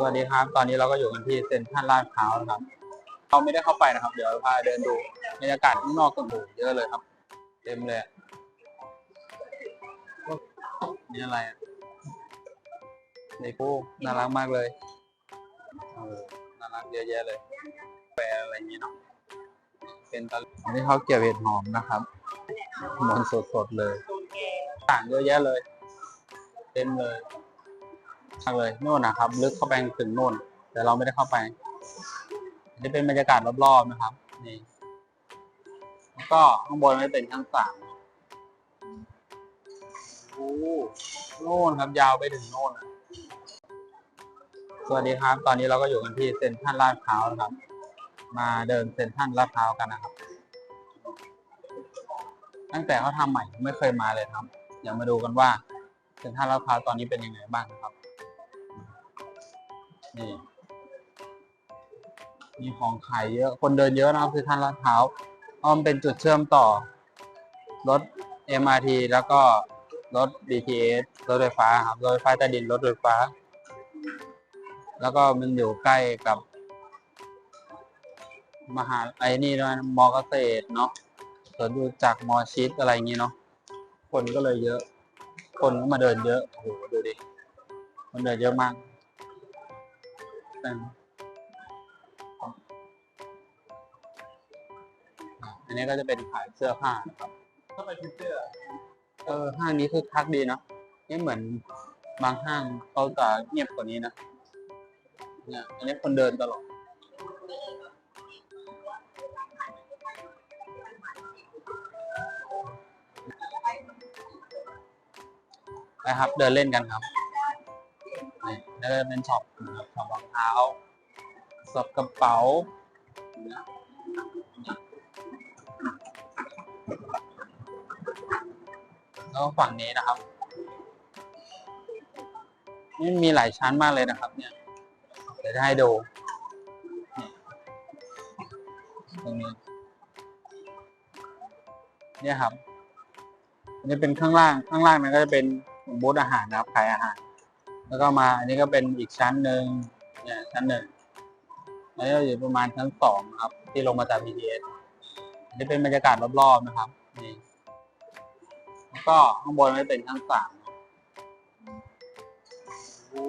สวัสดีครับ ตอนนี้เราก็อยู่กันที่เซ็นทรัลลาดพร้าวนะครับ เราไม่ได้เข้าไปนะครับ เดี๋ยวพาเดินดูบรรยากาศข้างนอกกันดูเยอะเลยครับ เต็มเลยนี่อะไรอะในคู่น่ารักมากเลยเออน่ารักเยอะแยะเลยแปรอะไรอย่างนี้เนาะเป็นตะอันนี้เขาเกี่ยวเห็ดหอมนะครับมันสดๆเลย ต่างเยอะแยะเลย เต็มเลยากเลยโน่นนะครับ ลึกเข้าไปถึงโน่น แต่เราไม่ได้เข้าไปนนี้เป็นบรรยากาศรอบๆนะครับ นี่ แล้วก็ข้างบนไม่เป็นชั้นสามโอ้โน่นครับยาวไปถึงโน่นอะสวัสดีครับ ตอนนี้เราก็อยู่กันที่เซ็นทรัลลาดพร้าวนะครับ มาเดินเซ็นทรัลลาดพร้าวกันนะครับ ตั้งแต่เขาทำใหม่ไม่เคยมาเลยครับ เดี๋ยวมาดูกันว่าเซ็นทรัลลาดพร้าวตอนนี้เป็นยังไงบ้างครับ นี่มีของขายเยอะ คนเดินเยอะนะครับคือท่านลาดพร้าวเพราะมันเป็นจุดเชื่อมต่อ รถ MRT แล้วก็รถ BTS รถไฟฟ้าครับรถไฟฟ้าใต้ดินรถไฟฟ้า แล้วก็มันอยู่ใกล้กับ มหาไอ้นี่ด้วยมอเกษตรเนาะสวนดูจากมอชิดอะไรอย่างงี้เนาะคนก็เลยเยอะ คนก็มาเดินเยอะโอ้โหดูดิคนเดินเยอะมาก เป็นอะอันนี้ก็จะเป็นขายเสื้อผ้านะครับก็ไปเสื้อเออห้างนี้คือคักดีเนอะไม่เหมือนบางห้างเขาจะเงียบกว่านี้นะเนี่ยอันนี้คนเดินตลอดนะครับ เดินเล่นกันครับนี่แล้วก็เป็นช็อป นะครับช็อปรองเท้าช็อปกระเป๋าแล้วฝั่งนี้นะครับ นี่มีหลายชั้นมากเลยนะครับ เนี่ย เดี๋ยวจะให้ดูนี่ตรงนี้เนี่ยครับอันนี้เป็นข้างล่าง ข้างล่างนั้นก็จะเป็นบูธอาหารนะครับขายอาหาร แล้วก็มา อันนี้ก็เป็นอีกชั้นหนึ่ง ชั้นหนึ่งแล้วก็อยู่ประมาณชั้นสองครับ ที่ลงมาจาก BTS นี่เป็นบรรยากาศรอบๆนะครับนี่แล้วก็ข้างบนก็เป็นชั้นสามโอ้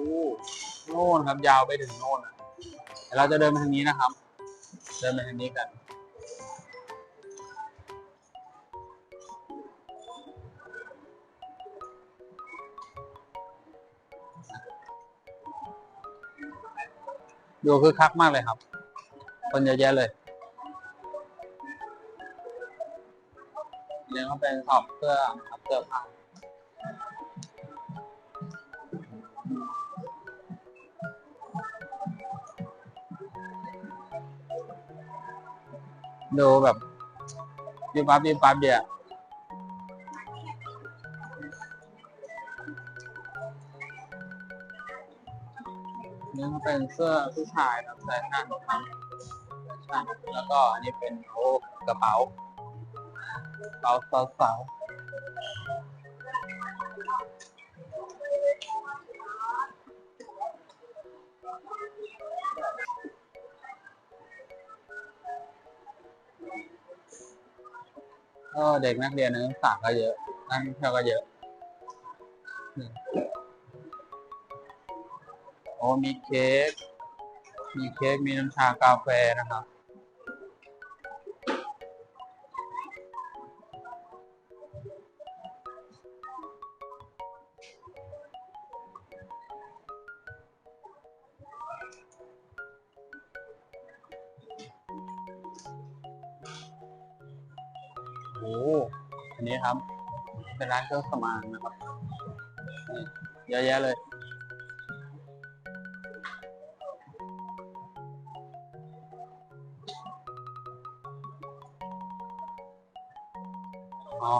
โน่นครับยาวไปถึงโน่นอะเดี๋ยวเราจะเดินไปทางนี้นะครับ เดินไปทางนี้กัน ดูคือคักมากเลยครับ คนเยอะแยะเลยเนี่ยเขาเป็นช็อปเสื้อครับเสื้อผ้าดูแบบวิบวับวิบวับเดียว เป็นเสื้อผู้ชายนะครับแฟชั่นครับแฟชั่นแล้วก็อันนี้เป็นโอ้กระเป๋าเสาเสาสาวก็เด็กนักเรียนนักศึกษาก็เยอะนักท่งเที่ยวก็เยอะ โอ้มีเค้ก มีเค้ก มีน้ำชากาแฟนะครับ โอ้โหอันนี้ครับ เป็นร้านเครื่องสมางนะครับ เยอะแยะเลย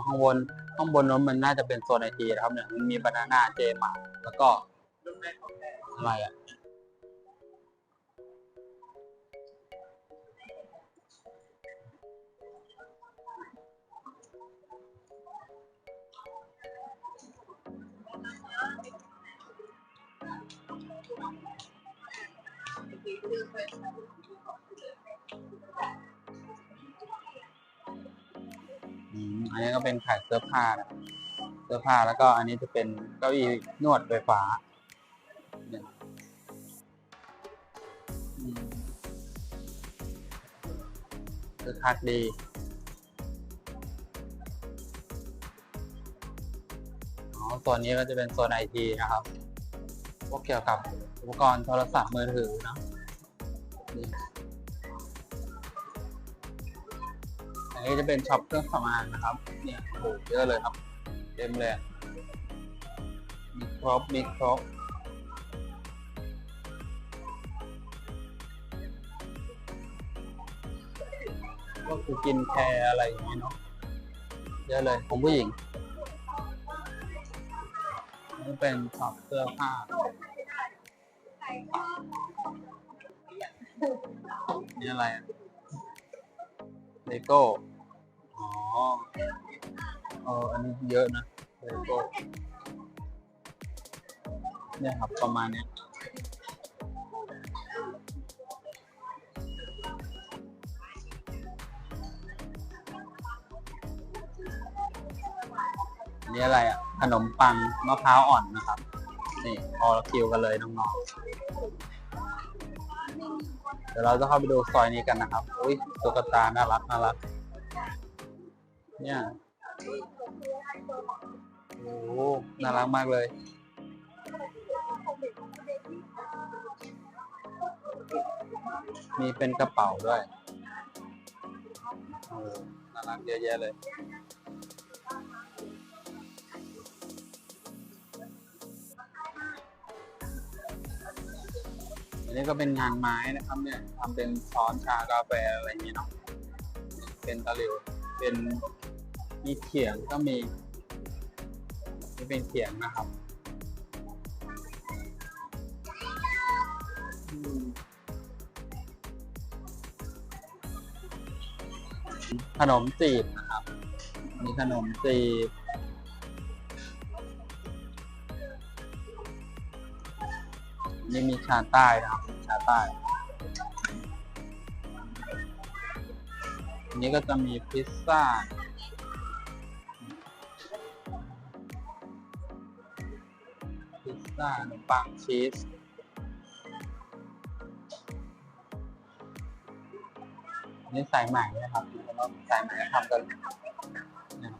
ข้างบนข้างบนนั้นมันน่าจะเป็นโซนไอทีนะครับเนี่ยมันมีบานาน่าเจมาแล้วก็อะไรอะ อันนี้ก็เป็นขายเสื้อผ้านะเสื้อผ้าแล้วก็อันนี้จะเป็นเก้าอี้นวดไฟฟ้าเนี่ยอืมคือคักดีอ๋อตัวนี้ก็จะเป็นโซนไอทีนะครับ พวกเกี่ยวกับอุปกรณ์โทรศัพท์มือถือเนอะ อันนี้จะเป็นช็อปเครื่องสำอางนะครับ เนี่ยโอ้โหเยอะเลยครับ เต็มเลยมีครบมีครบก็คือกินแคร์อะไรอย่างนี้เนาะเยอะเลยของผู้หญิงนี่เป็นช็อปเสื้อผ้านี่อะไรเลโก้ อ๋อเอออันนี้เยอะนะเลโก้เนี่ยครับประมาณนี้อันนี้อะไรอะ ขนมปังมะพร้าวอ่อนนะครับ นี่พอคิวกันเลยน้องๆ เดี๋ยวเราจะเข้าไปดูซอยนี้กันนะครับ อุ้ยตุ๊กตาน่ารักน่ารัก เนี่ย โอ้โหน่ารักมากเลย มีเป็นกระเป๋าด้วยเออน่ารักเยอะแยะเลย อันนี้ก็เป็นงานไม้นะครับเนี่ยทำเป็นช้อนชากาแฟอะไรอย่างนี้เนาะ เป็นตะหลิว เป็นมีเขียงก็มีนี่เป็นเขียงนะครับขนมจีบนะครับ มีขนมจีบ นี่มีชาใต้นะครับ ชาใต้ นนี้ก็จะมีพิซซ่า พิซซ่าขนมปังชีสอันนี้สายใหม่นะครับแล้วสายใหม่ทำกันนี่ย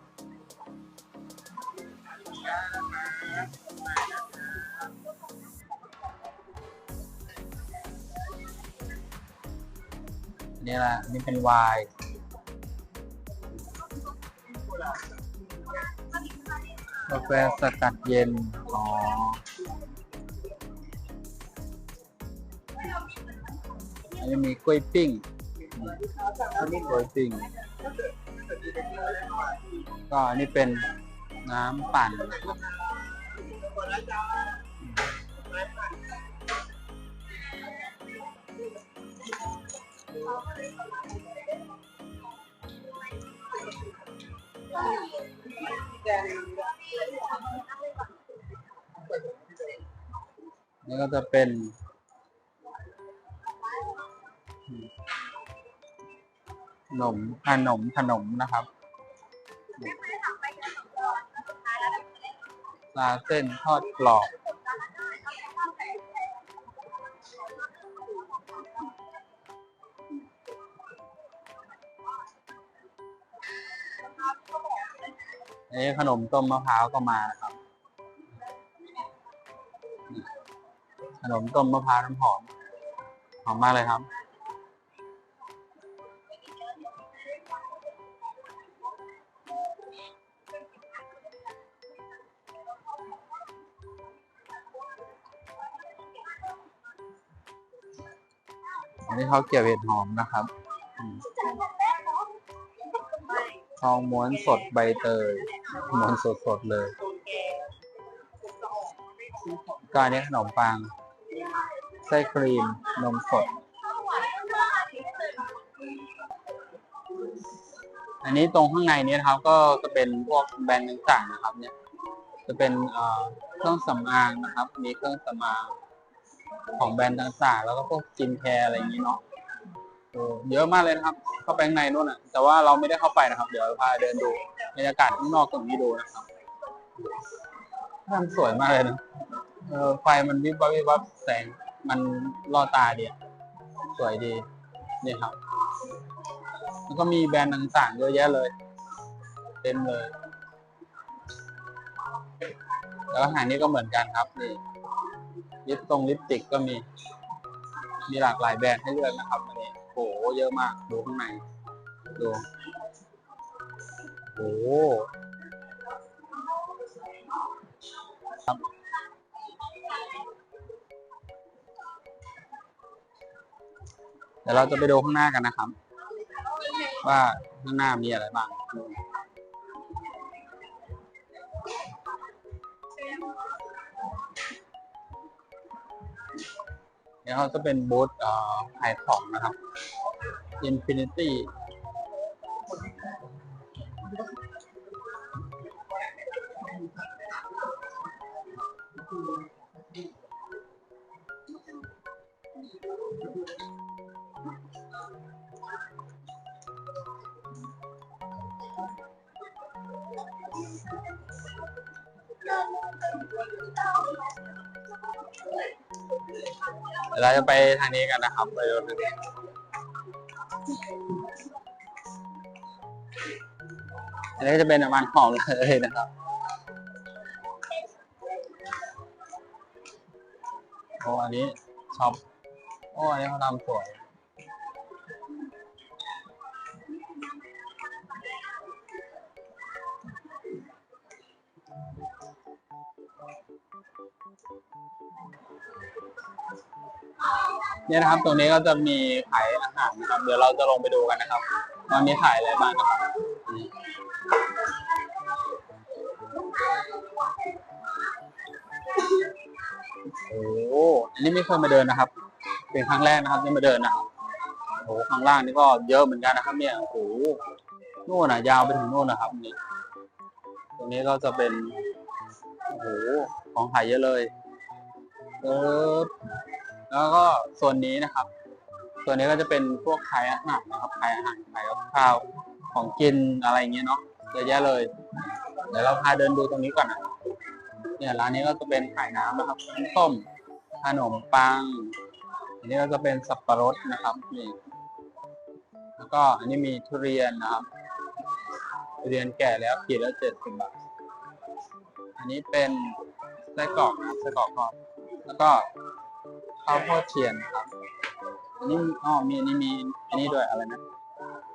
อันนี่แหละนี่เป็นไวน์ กาแฟสกัดเย็น อ๋อ อันนี้มีกล้วยปิ้งนี่กล้วยปิ้ง ก็อันนี้เป็นน้ำปั่น นะครับนี่ก็จะเป็น ขนมขนมขนมนะครับปลาเส้นทอดกรอบ นนี้ขนมต้มมะพร้าวก็มานะครับ ขนมต้มมะพร้าวน้ำหอม หอมมากเลยครับ อันนี้เขาเกรี๊ยวเห็ดหอมนะครับ ทองม้วนสดใบเตยม้วนสดสดเลยก็อนนี้ขนมปัง ไส้ครีม นมสด อันนี้ตรงข้างในนี้นะครับ ก็จะเป็นพวกแบรนด์ต่างๆนะครับ เนี่ย จะเป็นเครื่องสำอางนะครับ มีเครื่องสำอางของแบรนด์ต่างๆ แล้วก็พวกกินแคร์อะไรอย่างนี้เนาะ เยอะมากเลยนะครับ เข้าไปข้างในนู่นอะ แต่ว่าเราไม่ได้เข้าไปนะครับ เดี๋ยวพาเดินดูบรรยากาศข้างนอกตรงนี้ดูนะครับมันสวยมากเลยนะเออไฟมันวิบวับวิบวับแสงมันล่อตาดีสวยดีนี่ครับ แล้วก็มีแบรนด์ต่างๆเยอะแยะเลย เต็มเลย แล้วทางนี้ก็เหมือนกันครับนี่ลิปตรงลิปติกก็มี มีหลากหลายแบรนด์ให้เลือกนะครับ เยอะมากดูข้างในดูโอ้ครับเดี๋ยวเราจะไปดูข้างหน้ากันนะครับ ว่าข้างหน้ามีอะไรบ้างเดี๋ยวเขาจะเป็นบูธเอ่อขายของนะครับ Infinity เดี๋ยวเราจะไปทางนี้กันนะครับไปดูทางนี้ อันนี้จะเป็นน้ำมันหอมเลยนะครับ โอ้อันนี้ช็อป โอ้อันนี้เขาทำสวยเนี่ยนะครับ ตรงนี้ก็จะมีขาย เดี๋ยวเราจะลงไปดูกันนะครับตอนนี้ขายอะไรบ้างนะครับโอ้โหอันนี้ไม่เคยมาเดินนะครับ เป็นครั้งแรกนะครับที่มาเดินนะครับโอ้โหข้างล่างนี่ก็เยอะเหมือนกันนะครับ เนี่ยโอ้โหนู่นน่ะยาวไปถึงนู่นนะครับนี่ตรงนี้ก็จะเป็นโอ้โหของขายเยอะเลยเออแล้วก็ส่วนนี้นะครับ ส่วนนี้ก็จะเป็นพวกขายอาหารนะครับขายอาหารขายกับข้าวของกินอะไรอย่างเงี้ยเนาะเยอะแยะเลย เดี๋ยวเราพาเดินดูตรงนี้ก่อนนะเนี่ยร้านนี้ก็จะเป็นขายน้ำนะครับน้ำส้มขนมปัง อันนี้ก็จะเป็นสับปะรดนะครับนี่แล้วก็อันนี้มีทุเรียนนะครับทุเรียนแก่แล้วขีดละเจ็ดสิบบาทอันนี้เป็นไส้กรอกนะไส้กรอกทอดแล้วก็ข้าวโพดเทียนครับ อันนี้อ๋อมีอันนี้มีอันนี้ด้วยอะไรนะ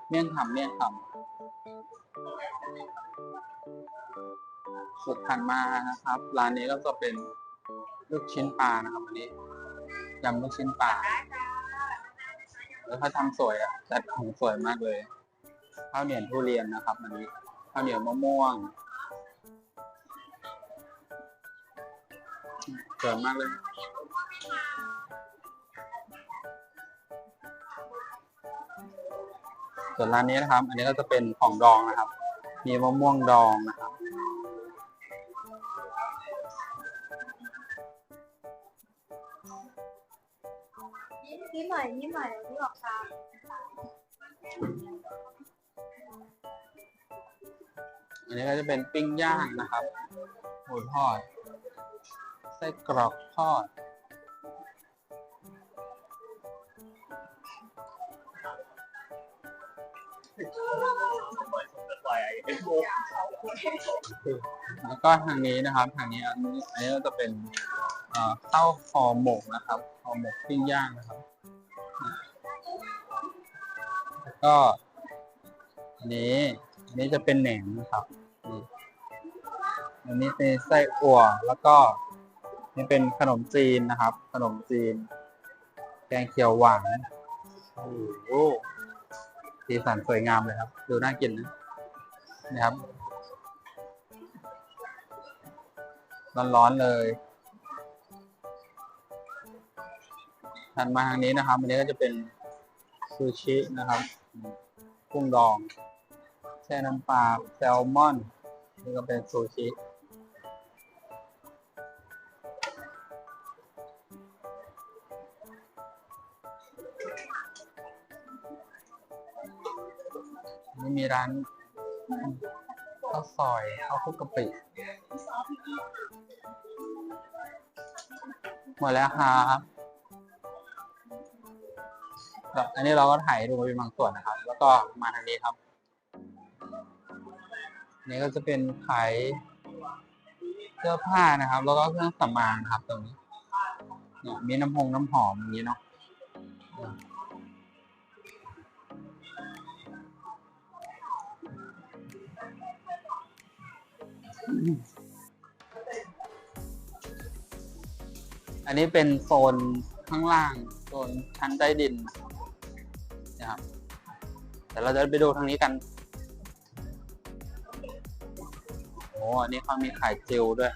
เมี่ยงคำเมี่ยงคำสุดถัดมานะครับ ร้านนี้ก็จะเป็นลูกชิ้นปลานะครับอันนี้ยำลูกชิ้นปลาแล้วเขาทำสวยอะจัดของสวยมากเลยข้าวเหนียวทุเรียนนะครับอันนี้ข้าวเหนียวมะม่วงสวยมากเลย ส่วนร้านนี้นะครับ อันนี้ก็จะเป็นของดองนะครับ มีมะม่วงดองนะครับนิดหน่อยนิดหน่อยนี่บอกตามอันนี้ก็จะเป็นปิ้งย่างนะครับหมูทอด ไส้กรอกทอด แล้วก็ทางนี้นะครับทางนี้อันนี้อันนี้ก็จะเป็นเข้าวห่อหมกนะครับห่อหมกปิ้งย่างนะครับ แล้วก็อันนี้อันนี้จะเป็นแหนมนะครับอันนี้เป็นไส้อั่วแล้วก็นี่เป็นขนมจีนนะครับ ขนมจีน แกงเขียวหวานโอ้โหสีสันสวยงามเลยครับ ดูน่ากินนะ นะครับ ร้อนๆเลยถัดมาทางนี้นะครับอันนี้ก็จะเป็นซูชินะครับกุ้งดองแช่น้ำปลาแซลมอนนี่ก็เป็นซูชินี่มีร้าน ข้าวซอยข้าวคลุกกะปิหมดแล้วครับแล้วอันนี้เราก็ถ่ายดูมาเป็นบางส่วนนะครับ แล้วก็มาทางนี้ครับ นี่ก็จะเป็นขายเสื้อผ้านะครับ แล้วก็เครื่องสำอางครับ ตรงนี้เนี่ยมีน้ำพงน้ำหอมอย่างนี้เนาะ อันนี้เป็นโซนข้างล่าง โซนชั้นใต้ดินนะครับเดี๋ยวเราจะไปดูทางนี้กัน โอ้อันนี้เขามีขายเจลด้วย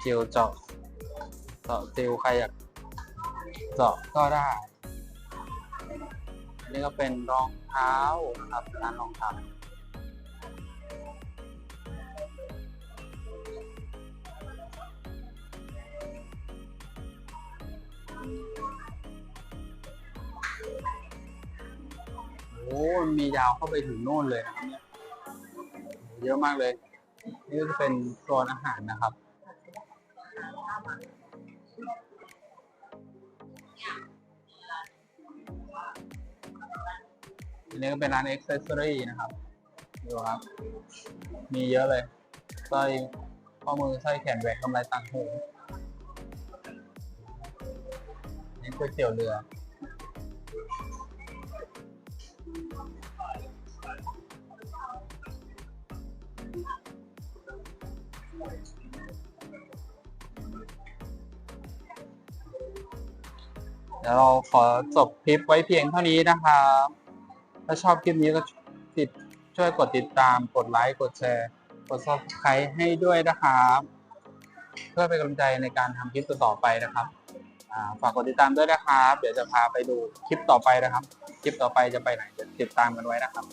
เจลเจาะเจาะเจลใครอยากเจาะก็ได้ อันนี้ก็เป็นรองเท้านะครับร้านรองเท้า โอ้มันมียาวเข้าไปถึงโน่นเลยนะครับเนี่ยเยอะมากเลย นี่ก็จะเป็นโซนอาหารนะครับอันนี้ก็เป็นร้าน a อ c e s s o r y นะครับดูครับ มีเยอะเลยสร้อยข้อมือสร้อยแขนแหวนกำไรต่างหูนี่ก๋วยเตี๋ยวเรือ เดี๋ยวเราขอจบคลิปไว้เพียงเท่านี้นะครับ ถ้าชอบคลิปนี้ก็ติดช่วยกดติดตาม กดไลค์ กดแชร์ กด subscribe ให้ด้วยนะครับ เพื่อเป็นกำลังใจในการทำคลิปต่อไปนะครับ ฝากกดติดตามด้วยนะครับ เดี๋ยวจะพาไปดูคลิปต่อไปนะครับ คลิปต่อไปจะไปไหนเดี๋ยวติดตามกันไว้นะครับ